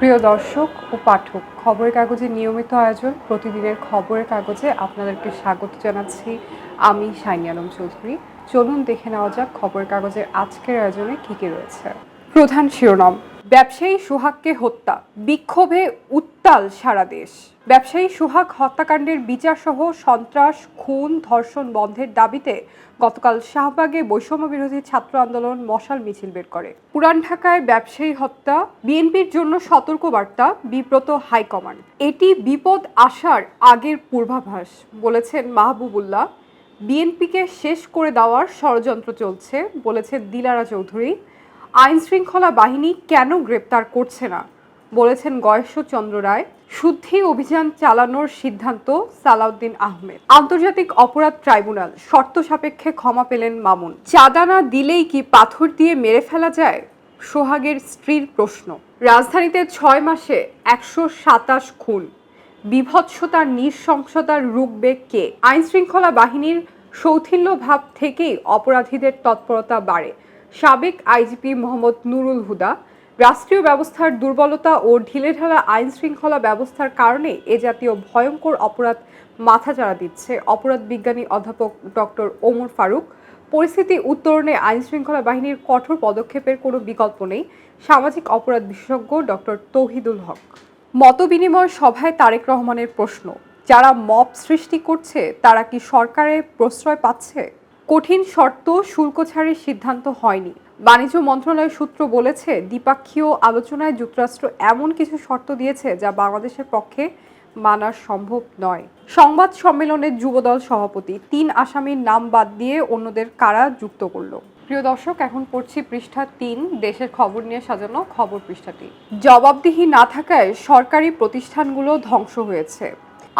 প্রিয় দর্শক ও পাঠক, খবরের কাগজে নিয়মিত আয়োজন, প্রতিদিনের খবরের কাগজে আপনাদেরকে স্বাগত জানাচ্ছি। আমি শাইনি আলম চৌধুরী। চলুন দেখে নেওয়া যাক খবরের কাগজের আজকের আয়োজনে কী কী রয়েছে। প্রধান শিরোনাম ব্যবসায়ী সোহাগকে হত্যা, বিক্ষোভে উত্তাল সারা দেশ। ব্যবসায়ী সোহাগ হত্যাকাণ্ডের বিচার সহ সন্ত্রাস, খুন, ধর্ষণ বন্ধের দাবিতে গতকাল শাহবাগে বৈষম্য বিরোধী ছাত্র আন্দোলন মশাল মিছিল বের করে। পুরান ঢাকায় ব্যবসায়ী হত্যা, বিএনপির জন্য সতর্কবার্তা, বিব্রত হাইকমান্ড। এটি বিপদ আসার আগের পূর্বাভাস, বলেছেন মাহবুবুল্লাহ। বিএনপিকে শেষ করে দেওয়ার ষড়যন্ত্র চলছে, বলেছেন দিলারা চৌধুরী। আইন শৃঙ্খলা বাহিনী কেন গ্রেপ্তার করছে না? বলেছেন গয়েশ্বরচন্দ্র রায়। শুদ্ধি অভিযান চালানোর সিদ্ধান্ত সালাউদ্দিন আহমেদ। আন্তর্জাতিক অপরাধ ট্রাইব্যুনাল শর্ত সাপেক্ষে ক্ষমা পেলেন মামুন। চাঁদানা দিলেই কি পাথর দিয়ে মেরে ফেলা যায়? সোহাগের স্ত্রীর প্রশ্ন। রাজধানীতে ছয় মাসে একশো সাতাশ খুন। বিভৎসতার নৃশংসতার রূপবে কে? আইন শৃঙ্খলা বাহিনীর সৌথিল্য ভাব থেকেই অপরাধীদের তৎপরতা বাড়ে। সাবেক আইজিপি মোহাম্মদ নুরুল হুদা, রাষ্ট্রীয় ব্যবস্থার দুর্বলতা ও ঢিলেঢালা আইন শৃঙ্খলা ব্যবস্থার কারণে এ জাতীয় ভয়ঙ্কর অপরাধ মাথাচাড়া দিচ্ছে অপরাধ বিজ্ঞানী অধ্যাপক ডক্টর ওমর ফারুক। পরিস্থিতি উত্তরণে আইন শৃঙ্খলা বাহিনীর কঠোর পদক্ষেপের কোনো বিকল্প নেই, সামাজিক অপরাধ বিশেষজ্ঞ ডক্টর তৌহিদুল হক। মতবিনিময় সভায় তারেক রহমানের প্রশ্ন, যারা মব সৃষ্টি করছে, তারা কি সরকারের প্রশ্রয় পাচ্ছে? কঠিন শর্ত শুল্ক ছাড়ের সিদ্ধান্ত হয়নি। বাণিজ্য মন্ত্রণালয় সূত্র বলেছে, দ্বিপাক্ষীয় আলোচনায় যুক্তরাষ্ট্র এমন কিছু শর্ত দিয়েছে যা বাংলাদেশের পক্ষে মানা সম্ভব নয়। সংবাদ সম্মেলনে যুবদল সভাপতি তিন আসামির নাম বাদ দিয়ে অন্যদের কারা যুক্ত করল? প্রিয় দর্শক, এখন পড়ছি পৃষ্ঠা তিন, দেশের খবর নিয়ে সাজানো খবর পৃষ্ঠাটি। জবাবদিহি না থাকায় সরকারি প্রতিষ্ঠানগুলো ধ্বংস হয়েছে।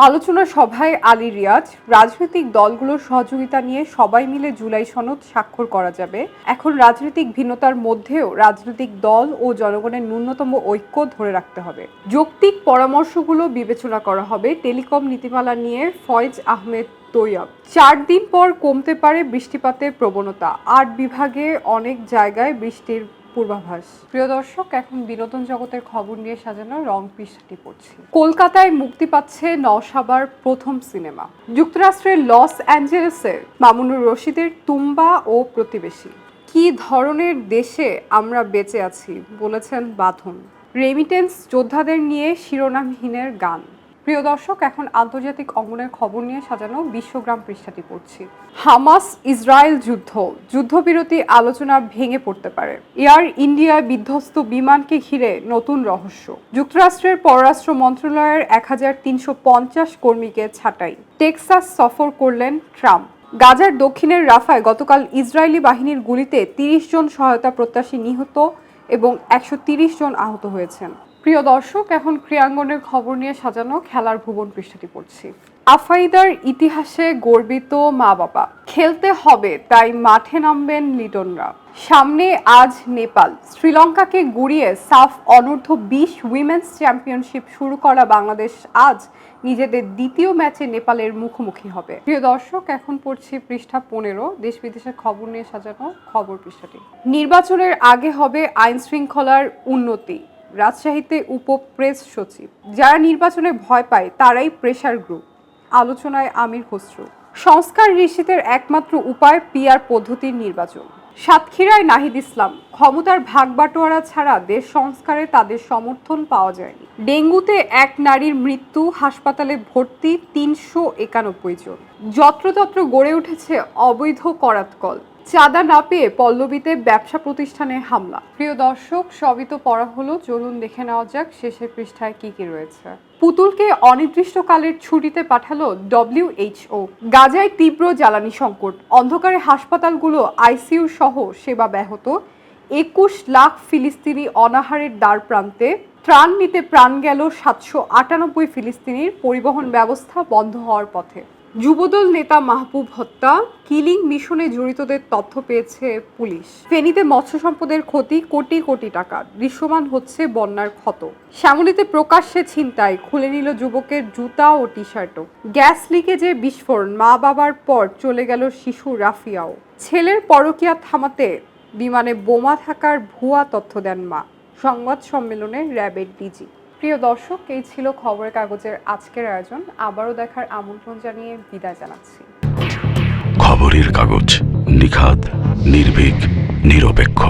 আলোচনা সভায় আলী রিয়াজ, রাজনৈতিক দলগুলোর সহযোগিতা নিয়ে সবাই মিলে জুলাই সনদ স্বাক্ষর করা যাবে। এখন রাজনৈতিক ভিন্নতার মধ্যেও রাজনৈতিক দল ও জনগণের ন্যূনতম ঐক্য ধরে রাখতে হবে। যৌক্তিক পরামর্শগুলো বিবেচনা করা হবে টেলিকম নীতিমালা নিয়ে ফয়েজ আহমেদ তৈয়ব। চার দিন পর কমতে পারে বৃষ্টিপাতের প্রবণতা। আট বিভাগে অনেক জায়গায় বৃষ্টির পূর্বাভাস। প্রিয় দর্শক, এখন বিনোদন জগতের খবর নিয়ে সাজানো রং পৃষ্ঠাটি পড়ছি। কলকাতায় মুক্তি পাচ্ছে নওশাবার প্রথম সিনেমা। যুক্তরাষ্ট্রের লস অ্যাঞ্জেলেসের মামুনুর রশিদের তুম্বা ও প্রতিবেশী। কি ধরনের দেশে আমরা বেঁচে আছি বলেছেন বাঁধন। রেমিটেন্স যোদ্ধাদের নিয়ে শিরোনামহীনের গান। প্রিয় দর্শক, এখন আন্তর্জাতিক অঙ্গনের খবর নিয়ে সাজানো বিশ্বগ্রাম পৃষ্ঠাটি পড়ছি। হামাস ইসরায়েল যুদ্ধ, যুদ্ধবিরতি আলোচনা ভেঙে পড়তে পারে। এয়ার ইন্ডিয়ায় বিধ্বস্ত বিমানকে ঘিরে নতুন রহস্য। যুক্তরাষ্ট্রের পররাষ্ট্র মন্ত্রণালয়ের এক হাজার তিনশো পঞ্চাশ কর্মীকে ছাঁটাই। টেক্সাস সফর করলেন ট্রাম্প। গাজার দক্ষিণের রাফায় গতকাল ইসরায়েলি বাহিনীর গুলিতে তিরিশ জন সহায়তা প্রত্যাশী নিহত এবং একশো জন আহত হয়েছেন। প্রিয় দর্শক, এখন ক্রীড়াঙ্গনের খবর নিয়ে সাজানো খেলার ভুবন পৃষ্ঠাটি পড়ছি। আফাইদার ইতিহাসে গর্বিত মা বাবা খেলতে হবে, তাই মাঠে নামবেন লিটনরা। সামনে আজ নেপাল। শ্রীলঙ্কাকে গুড়িয়ে সাফ অনূর্ধ্ব বিশ উইমেন্স চ্যাম্পিয়নশিপ শুরু করা বাংলাদেশ আজ নিজেদের দ্বিতীয় ম্যাচে নেপালের মুখোমুখি হবে। প্রিয় দর্শক, এখন পড়ছি পৃষ্ঠা পনেরো, দেশ বিদেশের খবর নিয়ে সাজানো খবর পৃষ্ঠাটি। নির্বাচনের আগে হবে আইন শৃঙ্খলার উন্নতি। রাজশাহীতে উপ প্রেস সচিব। যারা নির্বাচনে ভয় পায়, তারাই প্রেশার গ্রুপ আলোচনায় আমির খসরু। সংস্কার নিশ্চিতের একমাত্র উপায় পিয়ার পদ্ধতির নির্বাচন। সাতক্ষীরায় নাহিদ ইসলাম, ক্ষমতার ভাগ বাটোয়ারা ছাড়া দেশ সংস্কারে তাদের সমর্থন পাওয়া যায়নি। ডেঙ্গুতে এক নারীর মৃত্যু, হাসপাতালে ভর্তি তিনশো একানব্বই জন। যত্রতত্র গড়ে উঠেছে অবৈধ করাতকল। চাঁদা না পেয়ে পল্লবীতে ব্যবসা প্রতিষ্ঠানে হামলা। প্রিয় দর্শক, সবই তো পড়া হলো। চলুন দেখে নেওয়া যাক শেষের পৃষ্ঠায় কি কি রয়েছে। পুতুলকে অনির্দিষ্টকালের ছুটিতে পাঠালো ডব্লিউএইচও গাজায় তীব্র জ্বালানি সংকট। অন্ধকারে হাসপাতালগুলো আইসিইউ সহ সেবা ব্যাহত। একুশ লাখ ফিলিস্তিনি অনাহারের দ্বার প্রান্তে ত্রাণ নিতে প্রাণ গেল সাতশো আটানব্বই ফিলিস্তিনির পরিবহন ব্যবস্থা বন্ধ হওয়ার পথে। যুবদল নেতা মাহবুব হত্যা, কিলিং মিশনে জড়িতদের তথ্য পেয়েছে পুলিশ। ফেনীতে মৎস্য সম্পদের ক্ষতি, কোটি কোটি টাকা। দৃশ্যমান হচ্ছে বন্যার ক্ষত। শ্যামলীতে প্রকাশ্যে ছিনতাই, খুলে নিল যুবকের জুতা ও টি শার্টও গ্যাস লিকেজে বিস্ফোরণ, মা বাবার পর চলে গেল শিশু রাফিয়াও। ছেলের পরকিয়া থামাতে বিমানে বোমা থাকার ভুয়া তথ্য দেন মা। সংবাদ সম্মেলনে র্যাবের ডিজি। প্রিয় দর্শক, এই ছিল খবরের কাগজের আজকের আয়োজন। আবারও দেখার আমন্ত্রণ জানিয়ে বিদায় জানাচ্ছি। খবরের কাগজ নিখাত নির্ভীক, নিরপেক্ষ।